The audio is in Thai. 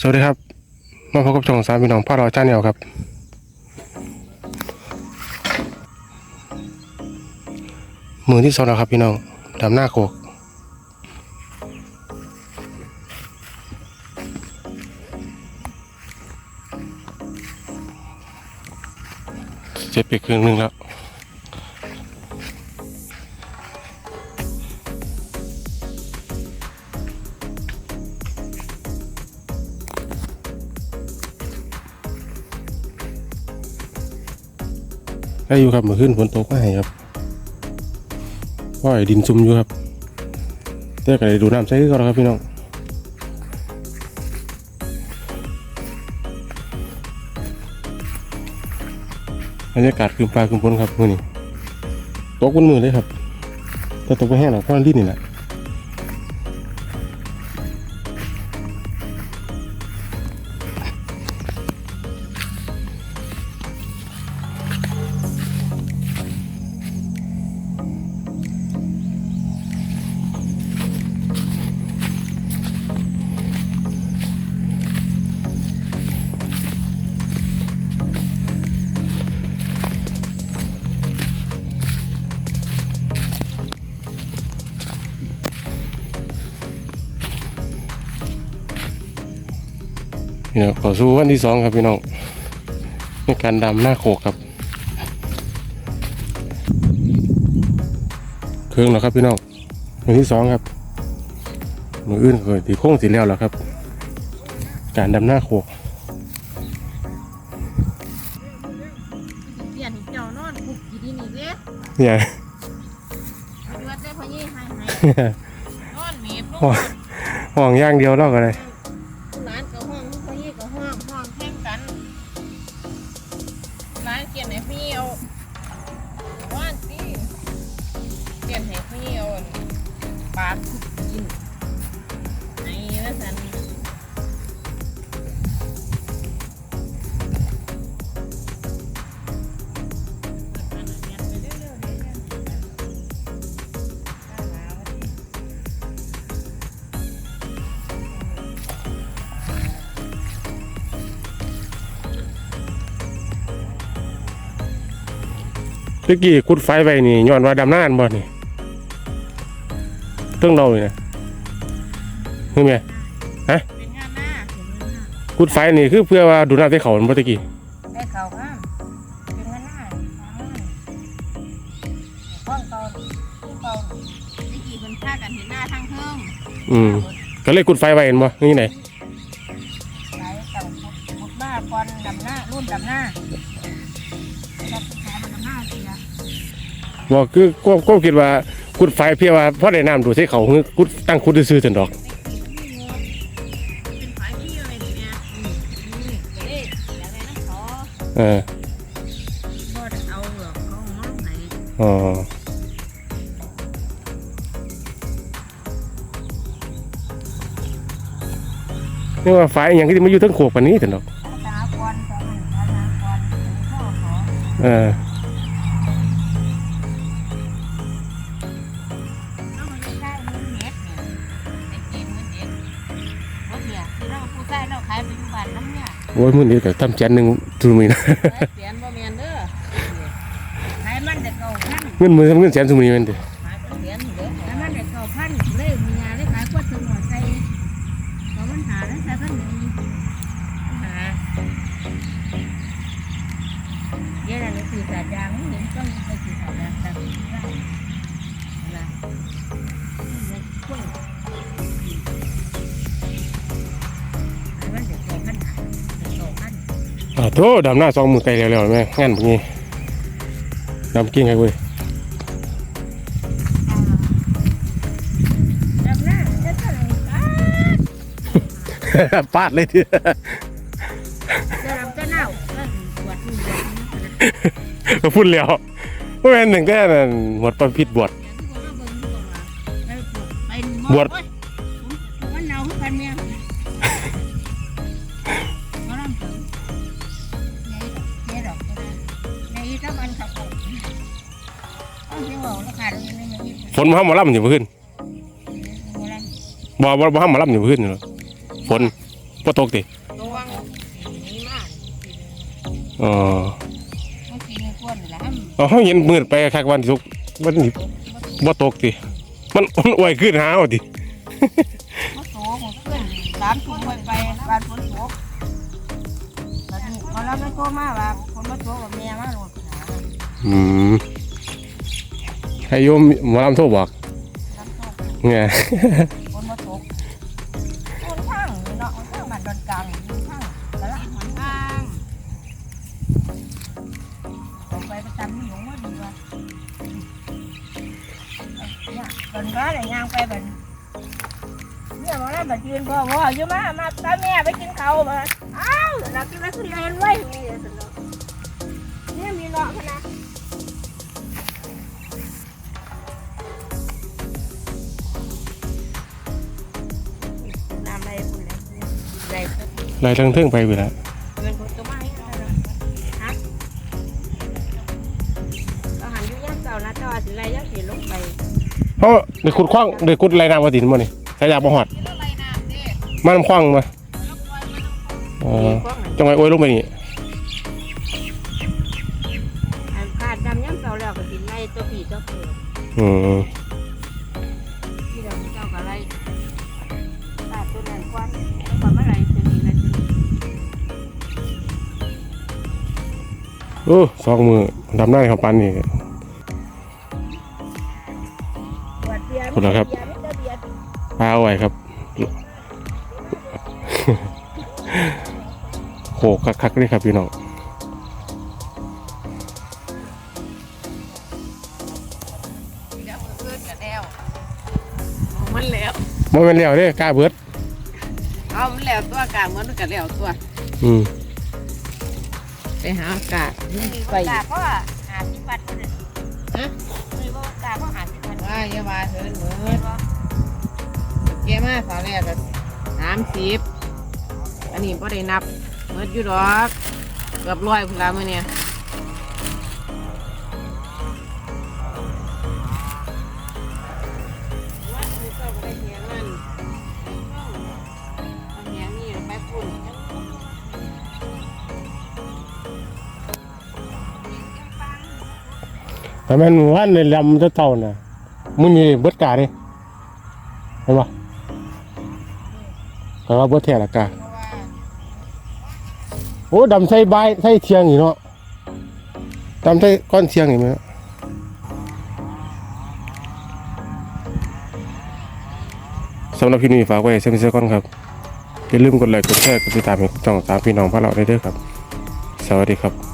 สวัสดีครับมาพบกับช่องสามพี่น้องพ่อรอชาแนลครับ มือที่สองแล้วครับพี่น้องดำหน้าโคกเจ็บไปครึ่งหนึงแล้ว ได้อยู่ครับเมื่อคืนฝนตกมาให้ครับว่าไอ้ดินซุ่มอยู่ครับแต่ก็ได้ดูน้ำใช้ก็แล้วครับพี่น้องบรรยากาศคืนฟ้าคืนฝนครับมื่อนี้ตกบนมือเลยครับแต่ตกไปแห้งหรอกเพราะมันดิ้นนี่แหละ พี่น้องขอสู้วันที่สองครับพี่น้องในการดำหน้าโขกครับ เครื่องแล้วครับพี่น้องวันที่สองครับมืออื่นเคยตีโค้งสีแล้วแล้วครับ การดำหน้าโขกเปลี่ยนเจ้านอนคุกกี่ดีนี่เด้เนี่ยดูว่าได้พอยี่หายหายนอนเมียพห้องห้องอย่างเดียวเนอกอะไรร้านกับห้องพอยี่กับห้องห้องแข่งกันร้านเกียนให้พี่เอาว่านสิเกียนให้พี่เอาปากกินไอ้ว่าสัน ตะกี้กุดไฟไปนี่ย้อนว่าดำหน้าอันบ่นี่เรื่องเราเนี่ยเห็นไหมเป็นงานหน้ากุดไฟนี่คือเพื่อว่าดูดน้ำใส่เขาบ่ตะกี้ได้เขาข้ามเป็นงานหน้าห้องเก่าที่เก่าได้กี่คนฆ่ากันเห็นหน้าทางเพิ่มอืมก็เลยกุดไฟไว้เห็นบ่นี่ไหนไหนแต่มุดหน้าควันดำหน้ารุ่นดำหน้า จับแขนดำหน้าสิละบ่คือก็ก็คิดว่ากุดไฟเพื่อว่าพอได้น้ำดูดใส่เขาคือกุดตั้งกุดซื่อๆซั่นดอกเป็นฝายพี่อะไรเนี่ยอืมนี่เด็กอยากได้น้ำขอเออบ่ได้เอาหรอกเขามองไหนอ๋อนี่ว่าไฟอหย่างที่มาอยู่ทั้งโขกปานนี้ซั่นดอกตาควันตามันตาควันพ่อขอ เออาขายไปอยู่บ้านน้ำเนี่ยโอ้ยมื้อนี้ก็ทำแจนหนึงทุนมื้อนะเปลี่ยนบ่แม่นเด้อขายมันแต่เก่าพันเงินมือทำเงินแสนทุนมื้อนี้แม่นติขายเป็นเหรียญเด้อขายมันแต่เก่าพันเลยมีงานเลยขายกวดสมอใส่เพราะมันหาแล้วใส่พันหนึ่งหาเดี๋ยวเราไปสื่อสารยางไม่เห็นต้องไปสื่อสารยางแต่ได้นะเนี่ โตดำหน้าสองมือไกลแล้วๆแม่งานพวกนี้ดำกิ้งไงเว้ยดำหน้าจะเท่าไหร่กันปาดเลยทีจะดำจะเน่าก็ปวดหัวพูดแล้วว่าแม่นหนึ่งแค่นั้นหมดประพิษบวชบวช ฝนมาห้ามหมาล่ำอยู่เมื่อคืนไม่บ่บ่บ่ห้ามหมาล่ำอยู่เมื่อคืนอยู่หรอกฝนตบ่ตกติระวังนี้มากอ๋อมันกินในกวนนี่แหละเอาเฮาเห็นมืดไปคักวันสุกมันนี่บ่ตกติมันมันอวยขึ้นหาเอาติมาโตหมดเพื่อนสามทุ่มไปไปบ้านฝนตกแล้วนี่พอเราไม่โตมาว่าคนมาโตกับแม่มาโหลดหาอืม ให้โยมหมอลำโทรบอกน้ำตกไงคนมาตกคนข้างนี่เนาะคนข้างบ้านดอนกลางคนข้างตลาดหนทางออกไปประจำนี่หลงว่าดีว่ะเนี่ยตอนก็เลยย่างไปแบบเนี่ยมาแล้วมายืนพ่อพ่ออยู่มามาตาแม่ไปกินข้าวมาอ้าวนักกินแล้วขึ้นเรียนไว้นี่สิเนา เพิ่นไล่ทางเทิงไปไปแล้วเงินคนตัวไม้อะไรฮะเราหันอยู่ย่างเก่านะแต่ว่าสิไรย่างเสียลงไปเฮาได้ขุดคว้างได้ขุดไรน้ำมาตินบ่นี่สายยางบ่ฮอดอะไรน้ำเด้มาน้ำคว้างมาอ๋อจังไว้โอ้ยลงไปนี่อันขาดดำย่างเก่าแล้วก็สิไรตัวผีตัวเกิดอืม โอ้สองมือดำหน้าของปันนี่ขวดเบียร์คุณเหรอครับเบียร์มิเตอร์เบียร์พาเอาไว้ครับโหคักๆเลยครับพี่น้องเดี๋ยวเพื่อนกันแล้วมันแล้วบ่แม่นแล้วเด้กล้าเบิดเอามันแล้วตัวอากาศเหมือนมันกันแล้วตัว อืมไป หาอากาศไปกาเพราะว่าหาสิบบาทเลยฮะเลยว่ากาเพราะหาสิบบาทว่าอย่ามาเถินเหมือนแกมาสาวแรกก็สามสิบอันนี้พอได้นับเมื่ออยู่ดอกเกือบร้อยพุ่นละมื่อเนี่ย แต่แม่นว่านในลำจะเท่าน่ะมึงนี่เบิดกาเด้เห็นบ่แต่ว่าเบิดแท้ละกาโอ้ดำใส่ใบใส่เทียงอีกเนาะดำใส่ก้อนเทียงอีกไหมสำหรับพี่นี่ฝากไว้เซ็นเซอร์ก่อนครับอย่าลืมกดไลค์กดแชร์กดติดตามให้ช่องสามพี่น้องพวกเราได้ด้อครับ สวัสดีครับ